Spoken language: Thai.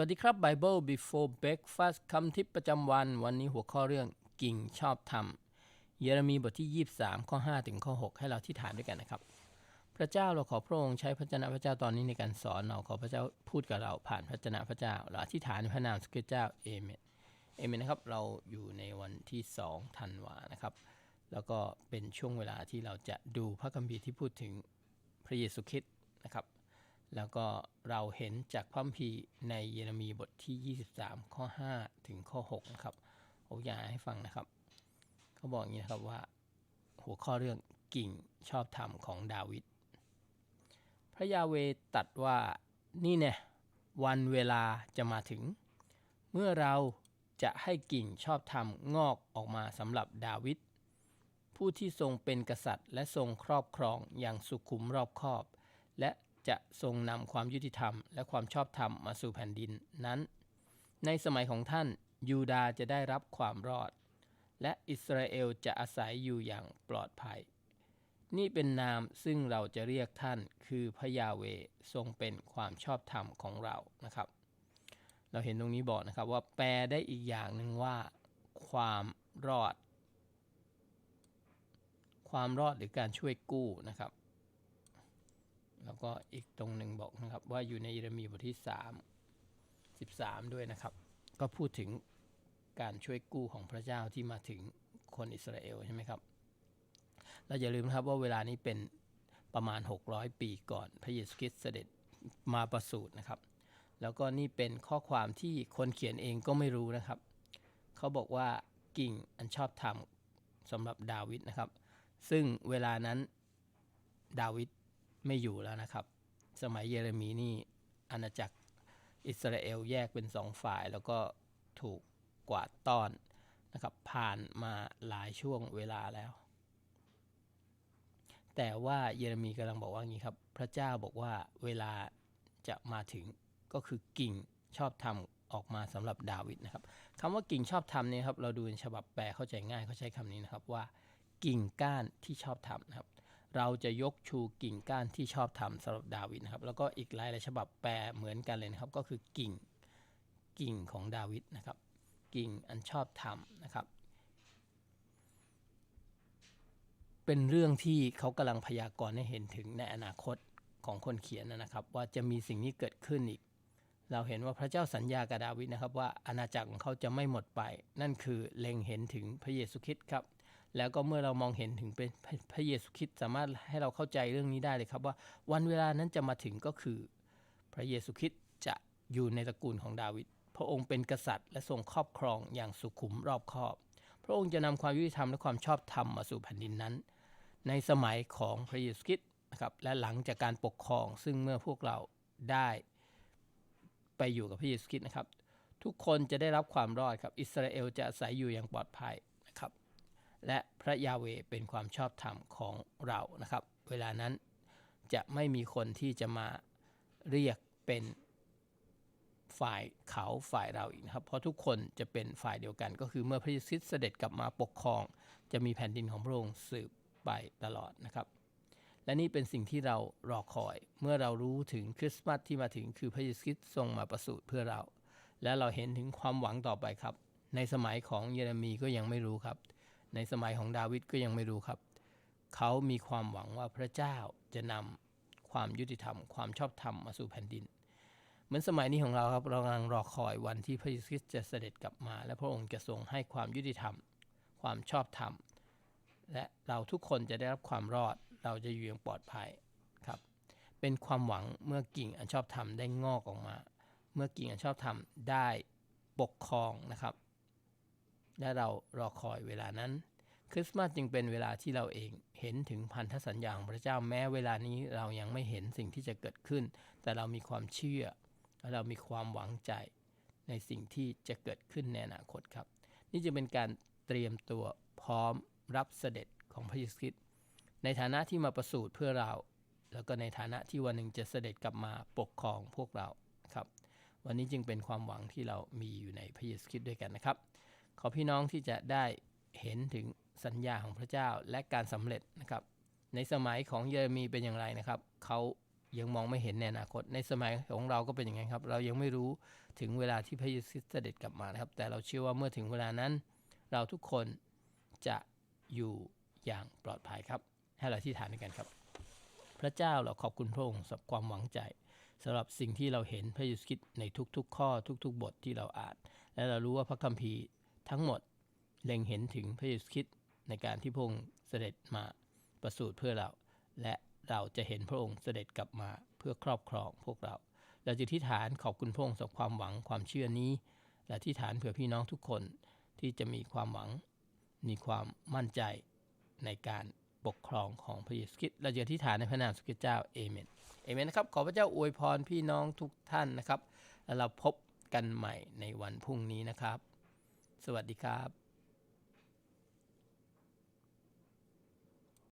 วัสดีครับ Bible Before Breakfast คำทิปประจำวัน วันนี้หัวข้อเรื่องกิ่งชอบธรรม เยเรมีบทที่ 23 ข้อ 5 ถึงข้อ 6 ให้เราที่ฐานด้วยกันนะครับ พระเจ้าเราขอพระองค์ใช้พระเจ้าพระเจ้าตอนนี้ในการสอนเราขอพระเจ้าพูดกับเราผ่านพระเจ้าพระเจ้าเราอธิษฐานในพระนามสกิเจ้าเอเมนเอเมนนะครับ เราอยู่ในวันที่2ธันวานะครับ แล้วก็เป็นช่วงเวลาที่เราจะดูพระคัมภีร์ที่พูดถึงพระเยซูคริสต์ แล้วก็เราเห็นจากพระคัมภีในเยเรมีบทที่ 23 ข้อ 5 ถึงข้อ6นะครับผมอยากให้ฟังนะครับเขาบอกอย่างนี้นะครับว่า หัวข้อเรื่องกิ่งชอบธรรมของดาวิดพระยาเวตัดว่านี่เนี่ยวันเวลาจะมาถึง เมื่อเราจะให้กิ่งชอบธรรมงอกออกมาสำหรับดาวิดผู้ที่ทรงเป็นกษัตริย์ และทรงครอบครองอย่างสุขุมรอบคอบ และ จะทรงนำความยุติธรรม และความชอบธรรมมาสู่แผ่นดินนั้น ในสมัยของท่านยูดาจะได้รับความรอด และอิสราเอลจะอาศัยอยู่อย่างปลอดภัย นี่เป็นนามซึ่งเราจะเรียกท่านคือพระยาเวทรงเป็นความชอบธรรมของเรานะครับ เราเห็นตรงนี้บอกนะครับว่าแปลได้อีกอย่างหนึ่งว่า ความรอด ความรอดหรือการช่วยกู้นะครับ แล้วก็อีกตรงหนึ่งบอกนะครับ ว่าอยู่ในเยเรมีบทที่ 3 13 ด้วยนะครับ ก็พูดถึงการช่วยกู้ของพระเจ้าที่มาถึงคนอิสราเอลใช่ไหมครับเราอย่าลืมนะครับว่าเวลานี้เป็นประมาณ 600 ปีก่อน พระเยซูคริสต์เสด็จมาประสูตินะครับ แล้วก็นี่เป็นข้อความที่คนเขียนเองก็ไม่รู้นะครับ เขาบอกว่ากิ่งอันชอบธรรมสำหรับดาวิดนะครับ ซึ่งเวลานั้นดาวิด ไม่อยู่แล้วนะครับ สมัยเยเรมีนี่อาณาจักรอิสราเอลแยกเป็นสองฝ่าย แล้วก็ถูกกวาดต้อนนะครับ ผ่านมาหลายช่วงเวลาแล้ว แต่ว่าเยเรมีกำลังบอกว่างี้ครับ พระเจ้าบอกว่าเวลาจะมาถึงก็คือกิ่งชอบธรรมออกมาสำหรับดาวิดนะครับคำว่ากิ่งชอบธรรมเนี่ยครับเราดูในฉบับแปลเข้าใจง่ายเขาใช้คำนี้นะครับว่า กิ่งก้านที่ชอบธรรมนะครับ เราจะยกชูกิ่งก้านที่ชอบธรรมสำหรับดาวิดนะครับ แล้วก็อีกหลายหลายฉบับแปลเหมือนกันเลยนะครับ ก็คือกิ่งกิ่งของดาวิดนะครับ กิ่งอันชอบธรรมนะครับ เป็นเรื่องที่เขากำลังพยากรณ์ให้เห็นถึงในอนาคตของคนเขียนนะครับ ว่าจะมีสิ่งนี้เกิดขึ้นอีก เราเห็นว่าพระเจ้าสัญญากับดาวิดนะครับ ว่าอาณาจักรของเขาจะไม่หมดไป นั่นคือเล็งเห็นถึงพระเยซูคริสต์ครับ แล้วก็เมื่อเรามองเห็นถึงเป็นพระเยซูคริสต์สามารถให้เราเข้าใจเรื่องนี้ได้เลยครับว่าวันเวลานั้นจะมาถึงก็คือ พระเยซูคริสต์จะอยู่ในตระกูลของดาวิดพระองค์เป็นกษัตริย์และทรงครอบครองอย่างสุขุมรอบคอบ พระองค์จะนำความยุติธรรมและความชอบธรรมมาสู่แผ่นดินนั้น ในสมัยของพระเยซูคริสต์นะครับและหลังจากการปกครอง ซึ่งเมื่อพวกเราได้ไปอยู่กับพระเยซูคริสต์นะครับ ทุกคนจะได้รับความรอดครับอิสราเอลจะอาศัยอยู่อย่างปลอดภัยนะครับ และพระยาเวเป็นความชอบธรรมของเรานะครับ เวลานั้นจะไม่มีคนที่จะมาเรียกเป็นฝ่ายเขาฝ่ายเราอีกนะครับ เพราะทุกคนจะเป็นฝ่ายเดียวกัน ก็คือเมื่อพระเยซูคริสต์เสด็จกลับมาปกครอง จะมีแผ่นดินของพระองค์สืบไปตลอดนะครับ และนี่เป็นสิ่งที่เรารอคอย เมื่อเรารู้ถึงคริสต์มาสที่มาถึงคือพระเยซูคริสต์ทรงมาประสูติเพื่อเรา และเราเห็นถึงความหวังต่อไปครับ ในสมัยของเยเรมีก็ยังไม่รู้ครับ ในสมัยของดาวิดก็ยังไม่รู้ครับ เขามีความหวังว่าพระเจ้าจะนำความยุติธรรม ความชอบธรรมมาสู่แผ่นดิน เหมือนสมัยนี้ของเราครับเรากำลังรอคอยวันที่พระเยซูคริสต์จะเสด็จกลับมา และพระองค์จะทรงให้ความยุติธรรม ความชอบธรรม และเราทุกคนจะได้รับความรอดเราจะอยู่อย่างปลอดภัยครับ เป็นความหวังเมื่อกิ่งอันชอบธรรมได้งอกออกมา เมื่อกิ่งอันชอบธรรมได้ปกครองนะครับ และเรารอคอยเวลานั้น คริสต์มาสจึงเป็นเวลาที่เราเองเห็นถึงพันธสัญญาของพระเจ้าแม้เวลานี้เรายังไม่เห็นสิ่งที่จะเกิดขึ้น แต่เรามีความเชื่อ และเรามีความหวังใจ ในสิ่งที่จะเกิดขึ้นในอนาคตครับ นี่จะเป็นการเตรียมตัวพร้อมรับเสด็จของพระเยซูคริสต์ในฐานะที่มาประสูติเพื่อเรา แล้วก็ในฐานะที่วันหนึ่งจะเสด็จกลับมาปกครองพวกเราครับ วันนี้จึงเป็นความหวังที่เรามีอยู่ในพระเยซูคริสต์ด้วยกันนะครับ ขอพี่น้องที่จะได้เห็นถึงสัญญาของพระเจ้าและการสำเร็จนะครับ ในสมัยของเยเรมีเป็นอย่างไรนะครับ เขายังมองไม่เห็นในอนาคต ในสมัยของเราก็เป็นอย่างนั้นครับ เรายังไม่รู้ถึงเวลาที่พระเยซูคริสต์เสด็จกลับมานะครับ แต่เราเชื่อว่าเมื่อถึงเวลานั้น เราทุกคนจะอยู่อย่างปลอดภัยครับ ให้เราที่ฐานด้วยกันครับ พระเจ้าเราขอบคุณพระองค์สำหรับความหวังใจสำหรับสิ่งที่เราเห็นพระเยซูคริสต์ในทุกๆ ข้อทุก ๆ บทที่เราอ่าน และเรารู้ว่าพระคัมภีร์ ทั้งหมดเล็งเห็นถึงพระเยซูคริสต์ในการที่พระองค์เสด็จมาประสูติเพื่อเรา และเราจะเห็นพระองค์เสด็จกลับมาเพื่อครอบครองพวกเรา เราจะที่ฐานขอบคุณพระองค์สำหรับความหวังความเชื่อนี้ และที่ฐานเผื่อพี่น้องทุกคนที่จะมีความหวัง มีความมั่นใจในการปกครองของพระเยซูคริสต์เราจะอธิฐานในพระนามสุขเจ้าเอเมนเอเมนนะครับขอพระเจ้าอวยพรพี่น้องทุกท่านนะครับ แล้วเราพบกันใหม่ในวันพรุ่งนี้นะครับ สวัสดีครับ